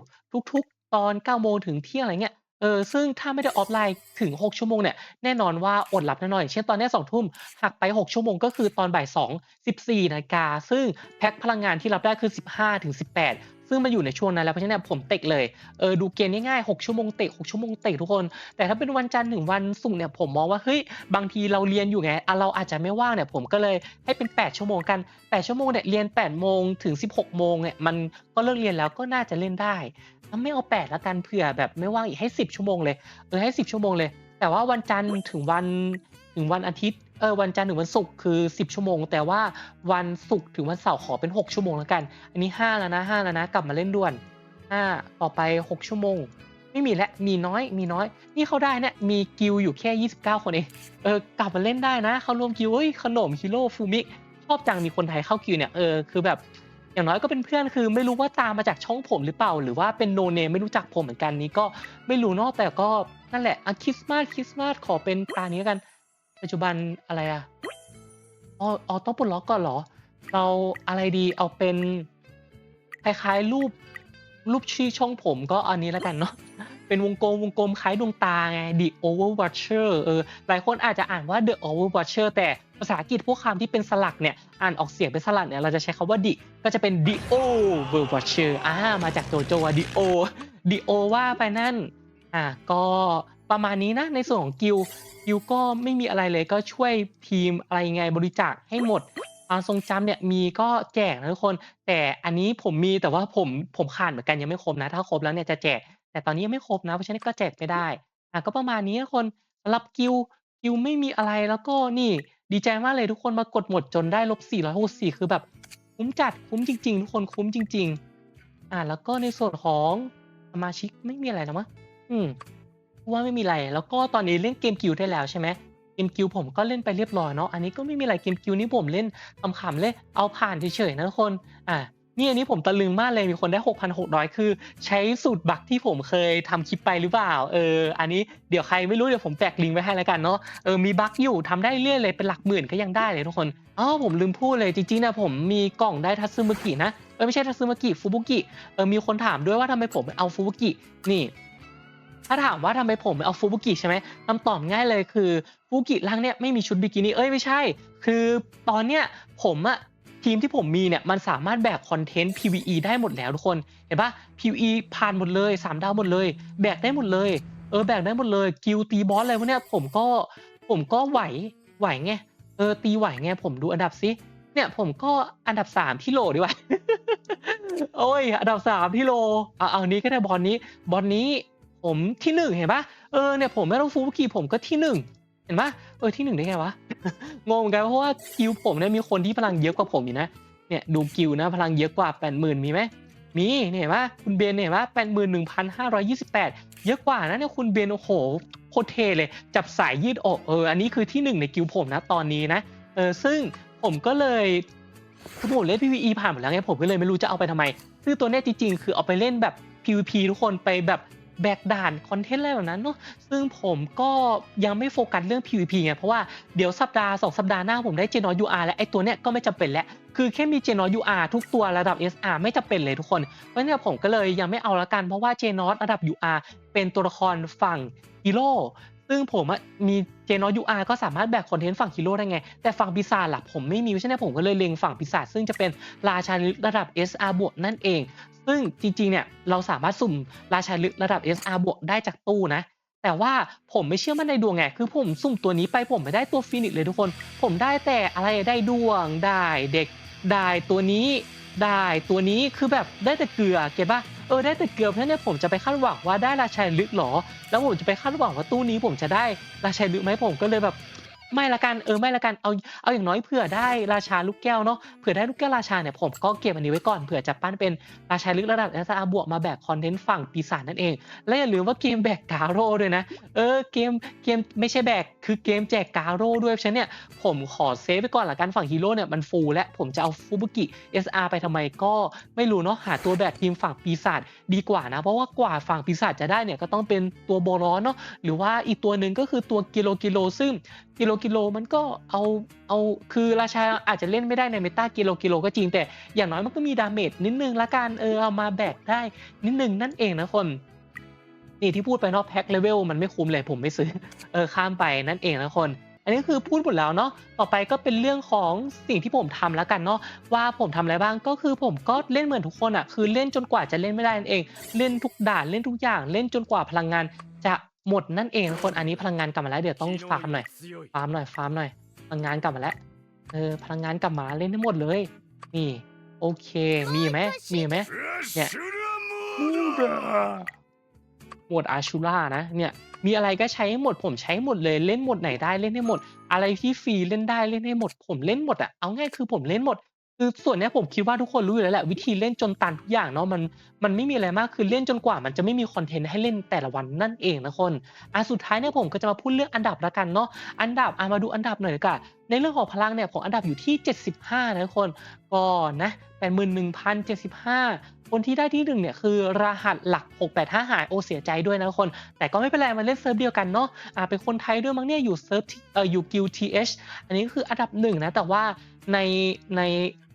ทุก ๆ ตอน9โมงถึงเที่ยงอะไรเงี้ย เออ ซึ่งถ้าไม่ได้ออฟไลน์ถึง 6 ชั่วโมงเนี่ย แน่นอนว่าอดหลับแน่นอน อย่างเช่น ตอนเนี้ย 2 ทุ่ม หักไป 6 ชั่วโมง ก็คือตอนบ่าย 2 14 นาฬิกา ซึ่งแพ็คพลังงานที่รับได้คือ 15ถึง18ซึ่งมันอยู่ในช่วงนั้นแล้วเพราะฉะนั้นผมเตะเลยเออดูเกณฑ์ง่ายๆ6ชั่วโมงเตะ6ชั่วโมงเตะทุกคน แต่ถ้าเป็นวันจันทร์ถึงวันศุกร์เนี่ยผมมองว่าเฮ้ยบางทีเราเรียนอยู่ไงเราอาจจะไม่ว่างเนี่ยผมก็เลยให้เป็น 8 ชั่วโมงกัน 8 ชั่วโมงเนี่ยเรียน8โมงถึง 16 โมงเนี่ยมันก็เลิกเรียนแล้วก็น่าจะเล่นได้ไม่เอาแปดแล้วกันเผื่อแบบไม่ว่างอีกให้สิบชั่วโมงเลยเออให้สิบชั่วโมงเลย แต่ว่าวันจันทร์ถึงวันถึงวันอาทิตย์ เออวันจันทร์ถึงวันศุกร์คือสิบชั่วโมง แต่ว่าวันศุกร์ถึงวันเสาร์ขอเป็นหกชั่วโมงแล้วกัน อันนี้ห้าแล้วนะห้าแล้วนะ กลับมาเล่นด่วนห้าต่อไปหกชั่วโมง ไม่มีและมีน้อยมีน้อย นี่เขาได้เนี่ยมีกิลอยู่แค่ 29 คนเองเออกลับมาเล่นได้นะ เขารวมกิลเฮ้ยขนมฮิโร่ฟูมิชอบจังมีคนไทยเข้ากิลเนี่ยเออคือแบบอย่างน้อยก็เป็นเพื่อนคือไม่รู้ว่าตามมาจากช่องผมหรือเปล่า หรือว่าเป็นโนเนมไม่รู้จักผมเหมือนกันนี้ก็ไม่รู้เนอะแต่ก็นั่นแหละอะคริสต์มาสคริสต์มาสขอเป็นตานี้กัน ปัจจุบันอะไรอะอ๋ออ๋อต้องปลดล็อกก่อนเหรอ เราอะไรดีเอาเป็นคล้ายๆรูปรูปชื่อช่องผมก็อันนี้แล้วกันเนาะเป็นวงกลมวงกลมคล้ายดวงตาไง The Overwatcher เออหลายคนอาจจะอ่านว่า The Overwatcher แต่ภาษาอังกฤษพวกคำที่เป็นสลักเนี่ยอ่านออกเสียงเป็นสลักเนี่ยเราจะใช้คำว่า The ก็จะเป็น The Overwatcher อ่ามาจากโจโจว่า The O The O ว่าไปนั่นอ่าก็ประมาณนี้นะในส่วนของกิล กิลก็ไม่มีอะไรเลยก็ช่วยทีมอะไรไงบริจาคให้หมดความทรงจำเนี่ยมีก็แจกนะทุกคน แต่อันนี้ผมมีแต่ว่าผมผมขาดเหมือนกันยังไม่ครบนะ ถ้าครบแล้วเนี่ยจะแจก แต่ตอนนี้ยังไม่ครบนะเพราะฉะนั้นก็แจกไม่ได้อะก็ประมาณนี้นะคนสำหรับกิลกิลไม่มีอะไรแล้วก็นี่ ดีใจมากเลยทุกคนมากดหมดจนได้ลบ464คือแบบ คุ้มจัดคุ้มจริง ๆ ทุกคนคุ้มจริง ๆ อ่าแล้วก็ในส่วนของสมาชิกไม่มีอะไรแล้วมั้งอืม ว่าไม่มีอะไร แล้วก็ตอนนี้เล่นเกมกิลได้แล้วใช่ไหมเกมกิลผมก็เล่นไปเรียบร้อยเนาะอันนี้ก็ไม่มีอะไรเกมกิลนี่ผมเล่นขำๆเลยเอาผ่านเฉยๆนะทุกคนอ่านี่อันนี้ผมตะลึงมากเลยมีคนได้ 6,600 คือ ใช้สูตรบักที่ผมเคยทำคลิปไปหรือเปล่า เออ อันนี้เดี๋ยวใครไม่รู้เดี๋ยวผมแปะลิงก์ไว้ให้แล้วกันเนาะ เออ มีบักอยู่ทำได้เรื่อยเลยเป็นหลักหมื่นก็ยังได้เลยทุกคน อ๋อ ผมลืมพูดเลยจริงๆนะผมมีกล่องได้ทัตซึมุกินะ เออไม่ใช่ทัตซึมุกิฟูบุกิ เออมีคนถามด้วยว่าทำไมผมเอาฟูบุกิ นี่ ถ้าถามว่าทำไมผมเอาฟูบุกิใช่ไหมคำตอบง่ายเลยคือฟูบุกิร่างเนี่ยไม่มีชุดบิกินี่เอ้ยไม่ใช่ คือตอนเนี้ยผมอะทีมที่ผมมีเนี่ยมันสามารถแบกคอนเทนต์ PVE ได้หมดแล้วทุกคน เห็นปะ PVE ผ่านหมดเลย 3 ดาวหมดเลย แบกได้หมดเลย เออแบกได้หมดเลย กิลตีบอสอะไรพวกเนี้ยผมก็ผมก็ไหวไหวไง เออตีไหวไงผมดูอันดับซิเนี่ยผมก็อันดับ 3 ที่โลดีกว่า โอ้ย อันดับ 3 ที่โล เอาเอานี้ก็ได้บอลนี้บอลนี้ ผมที่หนึ่งเห็นปะเออเนี่ยผมไม่ต้องฟูบุกิผมก็ที่หนึ่งเห็นปะเออที่หนึ่งได้ไงวะงงเหมือนกันเพราะว่ากิลผมเนี่ยมีคนที่พลังเยอะกว่าผมอยู่นะเนี่ยดูกิลนะพลังเยอะกว่า80,000มีไหมมีเนี่ยเห็นปะคุณเบนเนี่ยเห็นปะ81,528เยอะกว่านะเนี่ยคุณเบนโอ้โหโคตรเทเลย จับสายยืดอกเอออันนี้คือที่หนึ่งในกิลผมนะตอนนี้นะเออซึ่งผมก็เลยคือผมเล่น PVE ผ่านหมดแล้วไงผมก็เลยไม่รู้จะเอาไปทำไมซึ่งตัวเนี้ยจริงๆ คือเอาไปเล่นแบบ PVP ทุกคนไปแบบ แบกด่านคอนเทนต์อะไรแบบนั้นเนาะซึ่งผมก็ยังไม่โฟกัสเรื่อง PVP ไงเพราะว่าเดี๋ยวสัปดาห์ 2 สัปดาห์หน้าผมได้เจนอ UR แล้วไอตัวเนี้ยก็ไม่จำเป็นแล้วคือแค่มีเจนอ UR ทุกตัวระดับ SR ไม่จำเป็นเลยทุกคนเพราะนั้นผมก็เลยยังไม่เอาละกันเพราะว่าเจนอระดับ UR เป็นตัวละครฝั่งฮีโร่ ซึ่งผมมีเจนอ UR ก็สามารถแบกคอนเทนต์ฝั่งฮีโร่ได้ไง แต่ฝั่งปีศาจล่ะผมไม่มีเพราะฉะนั้นผมก็เลยเล็งฝั่งปีศาจซึ่งจะเป็นราชาลึกระดับ SR บวกนั่นเอง ซึ่งจริงๆเนี่ยเราสามารถสุ่มราชาลึกระดับ SR บวกได้จากตู้นะแต่ว่าผมไม่เชื่อมั่นในดวงไง คือผมสุ่มตัวนี้ไปผมไม่ได้ตัวฟินิกเลยทุกคน ผมได้แต่อะไรได้ดวง ได้เด็ก ได้ตัวนี้ ได้ตัวนี้ คือแบบได้แต่เกลือ เก็ตปะ เออได้แต่เกลือเพราะฉะนั้นเนี่ยผมจะไปคาดหวังว่าได้ราชัยลึกหรอ แล้วผมจะไปคาดหวังว่าตู้นี้ผมจะได้ราชัยลึกไหมผมก็เลยแบบ ไม่ละกันเออไม่ละกันเอาเอาอย่างน้อยเผื่อได้ราชาลูกแก้วเนาะเผื่อได้ลูกแก้วราชาเนี่ยผมก็เก็บอันนี้ไว้ก่อนเผื่อจะปั้นเป็นราชาลึกระดับ SR บวกมาแบกคอนเทนต์ฝั่งปีศาจนั่นเอง และอย่าลืมว่าเกมแบกกาโร่ด้วยนะ เออเกมเกมไม่ใช่แบกคือเกมแจกกาโร่ด้วยฉะนั้นเนี่ยผมขอเซฟไปก่อนละกันฝั่งฮีโร่เนี่ยมันฟูและผมจะเอาฟูบุกิ SR ไปทำไมก็ไม่รู้เนาะหาตัวแบกทีมฝั่งปีศาจดีกว่านะ เพราะว่ากว่าฝั่งปีศาจจะได้เนี่ยก็ต้องเป็นตัวโบร้อนเนาะหรือว่าอีกตัวหนึ่งก็คือตัวกิโลกิโลซึ่งกิโลกิโลมันก็เอาเอาคือราชาอาจจะเล่นไม่ได้ในเมตากิโลกิโลก็จริงแต่อย่างน้อยมันก็มีดาเมจนิดนึงละกันเออเอามาแบกได้นิดนึงนั่นเองนะคน นี่ที่พูดไปเนาะแพ็คเลเวลมันไม่คุ้มเลยผมไม่ซื้อเออข้ามไปนั่นเองนะคนอันนี้คือพูดหมดแล้วเนาะ ต่อไปก็เป็นเรื่องของสิ่งที่ผมทำแล้วกันเนาะว่าผมทำอะไรบ้างก็คือผมก็เล่นเหมือนทุกคนอะ่ะคือเล่นจนกว่าจะเล่นไม่ได้นั่นเอง เล่นทุกด่านเล่นทุกอย่าง เล่นจนกว่าพลังงานจะ หมดนั่นเองทุกคนอันนี้พลังงานกลับมาแล้วเดี๋ยวต้องฟาร์มหน่อยฟาร์มหน่อยฟาร์มหน่อยพลังงานกลับมาแล้วเออพลังงานกลับมาเล่นได้หมดเลย นี่ โอเคมีไหมมีไหมเนี่ยหมดอาชูล่านะเนี่ยมีอะไรก็ใช้ให้หมดผมใช้หมดเลยเล่นหมดไหนได้เล่นให้หมด อะไรที่ฟรีเล่นได้เล่นให้หมด ผมเล่นหมดอะเอาง่ายคือผมเล่นหมด คือส่วนนี้ผมคิดว่าทุกคนรู้อยู่แล้วแหละวิธีเล่นจนตันทุกอย่างเนาะมันมันไม่มีอะไรมากคือเล่นจนกว่ามันจะไม่มีคอนเทนต์ให้เล่นแต่ละวันนั่นเองนะคนอะสุดท้ายเนี่ยผมก็จะมาพูดเรื่องอันดับละกันเนาะอันดับอะมาดูอันดับหน่อยกัน ในเรื่องของพลังเนี่ยผมอันดับอยู่ที่ 75 นะทุกคนก็นะ81,075 คนที่ได้ที่หนึ่งเนี่ยคือรหัสหลัก 685 หายโอเสียใจด้วยนะทุกคน แต่ก็ไม่เป็นไรมาเล่นเซิร์ฟเดียวกันเนาะอ่าเป็นคนไทยด้วยมั้งเนี่ยอยู่เซิร์ฟเอ่ออยู่กิลทีเอชอันนี้ก็คืออันดับหนึ่งนะ แต่ว่าในใน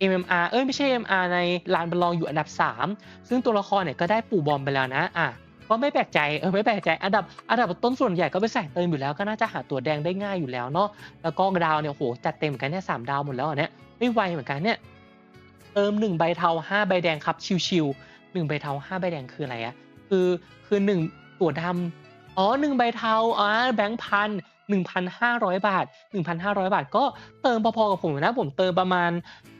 MMR เอ้ยไม่ใช่ MMR ในลานบอลลองอยู่อันดับ 3 ซึ่งตัวละครเนี่ยก็ได้ปู่บอมไปแล้วนะอะ ก็ไม่แปลกใจเออไม่แปลกใจอันดับอันดับต้นส่วนใหญ่ก็ไปใส่เติมอยู่แล้วก็น่าจะหาตัวแดงได้ง่ายอยู่แล้วเนาะแล้วก็ดาวเนี่ยโหจัดเต็มเหมือนกันเนี่ยสามดาวหมดแล้วเนี้ยไม่ไวเหมือนกันเนี่ยเติมหนึ่งใบเทาห้าใบแดงครับชิวๆหนึ่งใบเทาห้าใบแดงคืออะไรอะคือคือหนึ่งตัวดำอ๋อหนึ่งใบเทาอ๋อแบงค์พันหนึ่งพันห้าร้อยบาทหนึ่งพันห้าร้อยบาท ก็เติมพอๆกับผมนะผมเติมประมาณ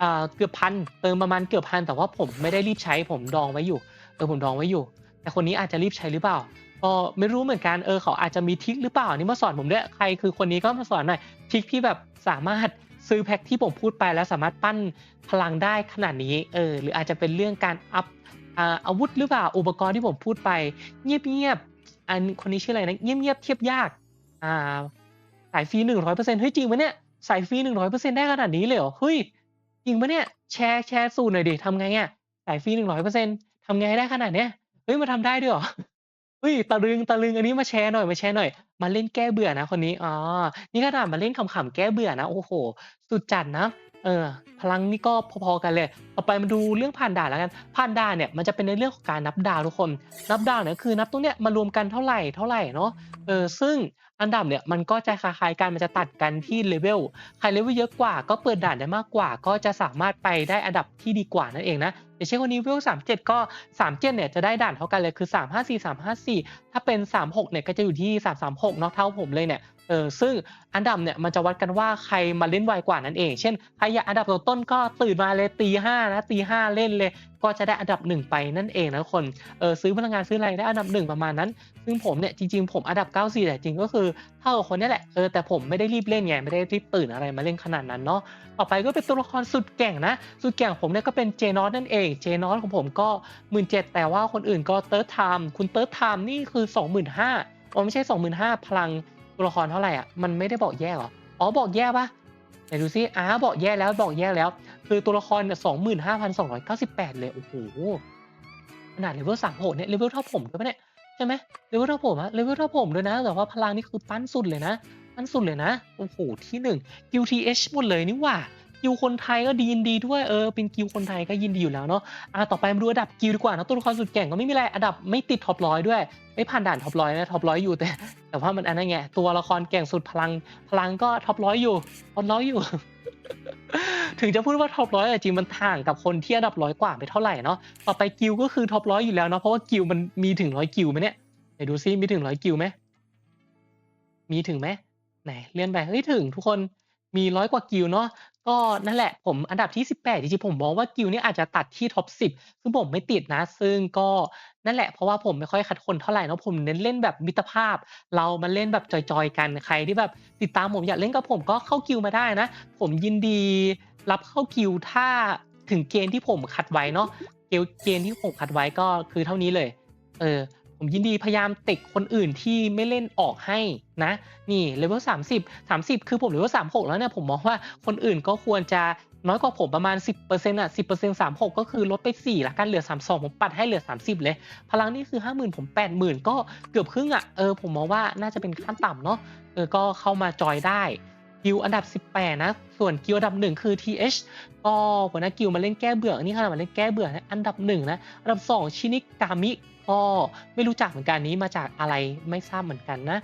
อ่าเกือบพันเติมประมาณเกือบพันแต่ว่าผมไม่ได้รีบใช้ผมดองไว้อยู่เออผมดองไว้อยู่ แต่คนนี้อาจจะรีบใช้หรือเปล่าก็ไม่รู้เหมือนกันเออเขาอาจจะมีทิคหรือเปล่านี่มาสอนผมด้วยใครคือคนนี้ก็มาสอนหน่อยทิคที่แบบสามารถซื้อแพ็คที่ผมพูดไปแล้วสามารถปั้นพลังได้ขนาดนี้เออหรืออาจจะเป็นเรื่องการอัพอาวุธหรือเปล่าอุปกรณ์ที่ผมพูดไป เงียบๆอันคนนี้ชื่ออะไรนะเงียบๆเทียบยากอ่าสายฟรีหนึ่งร้อยเปอร์เซ็นต์เฮ้ยจริงปะเนี่ยสายฟรีหนึ่งร้อยเปอร์เซ็นต์ได้ขนาดนี้เลยเหรอเฮ้ยจริงปะเนี่ยแชร์แชร์สูตรหน่อยดิทำไงอะสายฟรีหนึ่งร้อยเปอร์เซ็นต์ทำไงได้ขนาดเนี้ย เฮ้ยมาทำได้ด้วยเหรอ เฮ้ย ตะลึง ตะลึง อันนี้มาแชร์หน่อย มาแชร์หน่อย มาเล่นแก้เบื่อนะคนนี้ อ๋อ นี่ขนาดมาเล่นขำ ๆ แก้เบื่อนะ โอ้โหสุดจัดนะ เออ พลังนี่ก็พอ ๆ กันเลย ต่อไปมาดูเรื่องผ่านด่านแล้วกัน ผ่านด่านเนี่ยมันจะเป็นในเรื่องของการนับดาวทุกคน นับดาวเนี่ยคือนับตรงเนี้ยมารวมกันเท่าไหร่เท่าไหร่เนาะ เออ ซึ่ง อันดับเนี่ยมันก็จะคล้ายๆกันมันจะตัดกันที่เลเวลใครเลเวลเยอะกว่าก็เปิดด่านได้มากกว่า ก็จะสามารถไปได้อันดับที่ดีกว่านั่นเองนะอย่างเช่นคนนี้เลเวล37 ก็ 37เนี่ยจะได้ด่านเท่ากันเลยคือ 354 354 ถ้าเป็น 36เนี่ยก็จะอยู่ที่ 336เนาะเท่าผมเลยเนี่ย เออซึ่งอันดับเนี่ยมันจะวัดกันว่าใครมาเล่นไวกว่านั่นเอง เช่นใครอยากอันดับต้นๆก็ตื่นมาเลยตีห้านะตีห้าเล่นเลย ก็จะได้อันดับหนึ่งไปนั่นเองนะทุกคนเออซื้อพลังงานซื้ออะไรได้อันดับหนึ่งประมาณนั้น ซึ่งผมเนี่ยจริงๆผมอันดับ 94แต่จริงก็คือเท่ากับคนนี้แหละเออแต่ผมไม่ได้รีบเล่นไงไม่ได้รีบตื่นอะไรมาเล่นขนาดนั้นเนาะต่อไปก็เป็นตัวละครสุดเก่งนะ สุดเก่งผมเนี่ยก็เป็นเจนอสนั่นเองเจนอสของผมก็หมื่นเจ็ดแต่ว่าคนอื่นก็เติร์ดไทม์คุณเติร์ดไทม์นี่คือสองหมื่นห้าอ๋อไม่ใช่สองหมื่นห้าพลัง ตัวละครเท่าไหร่อะมันไม่ได้บอกแยกหรออ๋อบอกแยกปะไหนดูซิอ้าบอกแยกแล้วบอกแยกแล้ว คือตัวละครเนี่ยสองหมื่นห้าพันสองร้อยเก้าสิบแปดเลยโอ้โหขนาดเลเวลสามหกเนี่ยเลเวลเท่าผมด้วยปะเนี่ยใช่ไหมเลเวลเท่าผมอะเลเวลเท่าผมด้วยนะ แต่ว่าพลังนี่คือปั้นสุดเลยนะปั้นสุดเลยนะโอ้โหที่หนึ่ง QTH หมดเลยนี่ว่า กิวคนไทยก็ดียินดีด้วยเออเป็นกิวคนไทยก็ยินดีอยู่แล้วเนาะอะต่อไปมาดูอันดับกิวดีกว่าเนาะตัวละครสุดเก่งก็ไม่มีอะไรอันดับไม่ติดท็อปร้อยด้วยไม่ผ่านด่านท็อปร้อยนะท็อปร้อยอยู่แต่ แต่ว่ามันอันนั้นไงตัวละครเก่งสุดพลังพลังก็ท็อปร้อยอยู่ท็อปร้อยอยู่ ถึงจะพูดว่าท็อปร้อยจริงมันห่างกับคนที่อันดับร้อยกว่าไปเท่าไหร่เนาะต่อไปกิวก็คือท็อปร้อยอยู่แล้วเนาะเพราะว่ากิวมันมีถึงร้อยกิวไหมเนี่ยไหนดูซิมีถึงร้อยกิวไหมมีถึงไหมไหนเลื่อนไปเฮ้ยถึงทุกคน มีร้อยกว่ากิวเนาะก็นั่นแหละผมอันดับที่ 18จริงๆผมมองว่ากิวนี่อาจจะตัดที่ท็อป 10ซึ่งผมไม่ติดนะ ซึ่งก็นั่นแหละเพราะว่าผมไม่ค่อยคัดคนเท่าไหร่เนาะผมเน้นเล่นแบบมิตรภาพ เรามาเล่นแบบจอยๆกันใครที่แบบติดตามผมอยากเล่นกับผมก็เข้ากิวมาได้นะ ผมยินดีรับเข้ากิวถ้าถึงเกณฑ์ที่ผมคัดไว้เนาะเกณฑ์เกณฑ์ที่ผมคัดไว้ก็คือเท่านี้เลย เออ ผมยินดีพยายามติดคนอื่นที่ไม่เล่นออกให้นะ นี่เลเวล30 30 คือผมเลเวล36 แล้วเนี่ยผมมองว่าคนอื่นก็ควรจะน้อยกว่าผมประมาณ 10%อะ10% 36 ก็คือลดไป 4 ละกันเหลือ 32 ผมปัดให้เหลือ 30 เลย พลังนี่คือ 50,000 ผม 80,000 ก็เกือบครึ่งอะเออผมมองว่าน่าจะเป็นขั้นต่ำเนาะเออก็เข้ามาจอยได้ กิวอันดับ 18 นะ ส่วนกิวอันดับ 1 คือ TH ก็หัวหน้ากิวมาเล่นแก้เบื่อ นี่ขนาดมาเล่นแก้เบื่อนะอันดับ 1 นะ อันดับ 2 ชินิกามิ ก็ไม่รู้จักเหมือนกันนี้มาจากอะไรไม่ทราบเหมือนกันนะ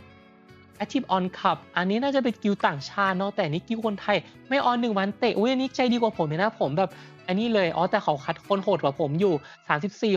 Active on Cup อันนี้น่าจะเป็นกิลต่างชาติเนาะแต่นี่กิลคนไทย ไม่ออนหนึ่งวันเตะอุ้ยอันนี้ใจดีกว่าผมเลยนะผมแบบอันนี้เลยอ๋อแต่เขาคัดคนโหดกว่าผมอยู่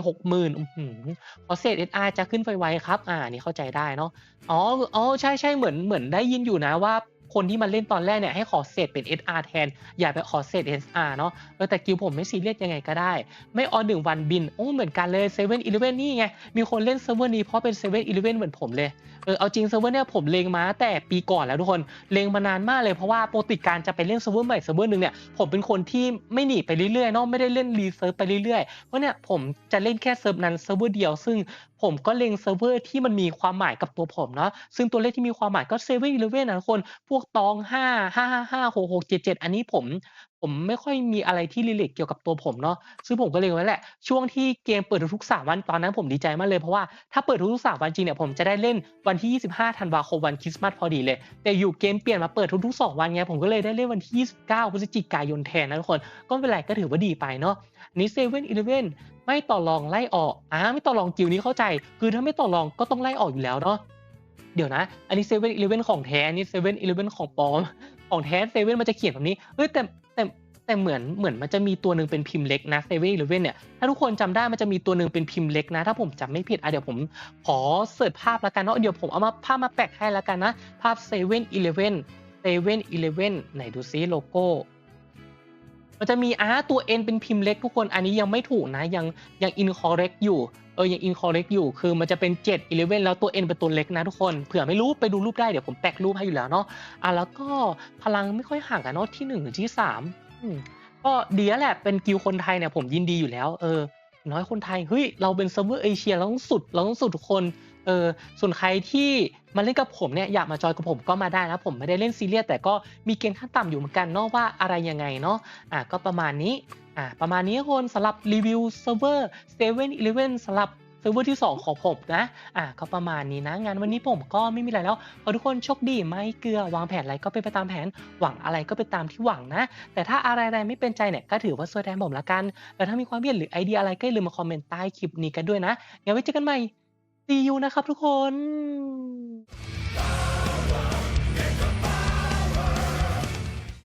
34 6 0,000อือหือเพราะเศษ SR จะขึ้นไวๆครับ อ่านี่เข้าใจได้เนาะอ๋ออ๋อใช่ใช่เหมือนเหมือนได้ยินอยู่นะว่า คนที่มาเล่นตอนแรกเนี่ยให้ขอเศษเป็น SR แทน อย่าไปขอเศษ SR เนาะเออแต่กิลผมไม่ซีเรียสยังไงก็ได้ ไม่ออหนึ่งวันบินโอ้เหมือนกันเลยเซเว่นอีเลเว่นนี่ไงมีคนเล่นเซิร์ฟเวอร์นี้เพราะเป็นเซเว่นอีเลเว่นเหมือนผมเลยเออเอาจริงเซิร์ฟเวอร์เนี่ยผมเลงมาแต่ปีก่อนแล้วทุกคนเลงมานานมากเลยเพราะว่าปกติการจะไปเล่นเซิร์ฟเวอร์ใหม่เซิร์ฟเวอร์หนึ่งเนี่ยผมเป็นคนที่ไม่หนีไปเรื่อยๆเนาะไม่ได้เล่นรีเซิร์ฟไปเรื่อยๆเพราะเนี่ยผมจะเล่นแค่เซิร์ฟนั้นเซิร์ฟเวอร์เดียวซึ่งผมก็เล็งเซิร์ฟเวอร์ที่มันมีความหมายกับตัวผมเนาะซึ่งตัวเลขที่มีความหมายก็เซเว่นอีเลเว่นนะทุกคน พวกตองห้าห้าห้าหกหกเจ็ดเจ็ดอันนี้ผม ผมไม่ค่อยมีอะไรที่รีเลทเกี่ยวกับตัวผมเนาะ ซึ่งผมก็เลยไว้แหละ ช่วงที่เกมเปิดทุก ๆ 3 วัน ตอนนั้นผมดีใจมากเลย เพราะว่าถ้าเปิดทุกๆ 3 วันจริงเนี่ย ผมจะได้เล่นวันที่ 25 ธันวาคมวันคริสต์มาสพอดีเลย แต่อยู่เกมเปลี่ยนมาเปิดทุกๆ 2 วันไง ผมก็เลยได้เล่นวันที่ 29 พฤศจิกายนแทนนะทุกคน ก็ไม่เป็นไรก็ถือว่าดีไปเนาะนี้เซเว่นอีเลเว่นไม่ต่อรองไล่ออก อ่า ไม่ต่อรองกิวนี้เข้าใจ คือถ้าไม่ต่อรองก็ต้องไล่ออกอยู่แล้วเนาะ เดี๋ยวนะ อันนี้เซเว่นอีเลเว่นของแท้อันนี้เซเว่นอีเลเว่นของปลอมของแท้เซเว่นมันจะเขียนแบบนี้ เฮ้ยแต่ แต่เหมือนเหมือนมันจะมีตัวหนึ่งเป็นพิมพ์เล็กนะเซเว่นอีเลเว่นเนี่ยถ้าทุกคนจำได้มันจะมีตัวหนึ่งเป็นพิมพ์เล็กนะ ถ้าผมจำไม่ผิดอะเดี๋ยวผมขอเสิร์ชภาพแล้วกันเนาะเดี๋ยวผมเอามาภาพมาแปะให้แล้วกันนะ ภาพเซเว่นอีเลเว่นเซเว่นอีเลเว่นไหนดูซิโลโก้มันจะมีอ่าตัว N เป็นพิมพ์เล็กทุกคนอันนี้ยังไม่ถูกนะยังยัง incorrect อยู่เออยัง incorrect อยู่คือมันจะเป็น 7 11 แล้วตัว N เป็นตัวเล็กนะทุกคนเผื่อไม่รู้ไปดูรูปได้เดี๋ยวผมแปะรูปให้อยู่แล้วเนาะอะแล้วก็พลังไม่ค่อยห่างกันเนาะที่1ถึงที่3 อืมก็ดีแล้วแหละเป็นกิลคนไทยเนี่ยผมยินดีอยู่แล้ว เออ น้อยคนไทยเฮ้ยเราเป็นเซิร์ฟเวอร์เอเชียเราต้องสุดเราต้องสุดทุกคนเออส่วนใครที่มาเล่นกับผมเนี่ยอยากมาจอยกับผมก็มาได้นะผมไม่ได้เล่นซีเรียสแต่ก็มีเกณฑ์ขั้นต่ำอยู่เหมือนกันเนาะว่าอะไรยังไงเนาะอะก็ประมาณนี้อะประมาณนี้คนสำหรับรีวิวเซิร์ฟเวอร์7 e เ e ่ e สำหรับ เซิร์ฟเวอร์ที่ 2 ของผมนะ อะก็ประมาณนี้นะ งานวันนี้ผมก็ไม่มีอะไรแล้วขอทุกคนโชคดีไม่เกลือวางแผนอะไรก็เป็นไปตามแผน หวังอะไรก็เป็นตามที่หวังนะ แต่ถ้าอะไรอะไรไม่เป็นใจเนี่ยก็ถือว่าซวยแทนผมละกัน แล้วถ้ามีความเห็นหรือไอเดียอะไรก็อย่าลืมมาคอมเมนต์ใต้คลิปนี้กันด้วยนะงั้นไว้เจอกันใหม่ see you นะครับทุกคน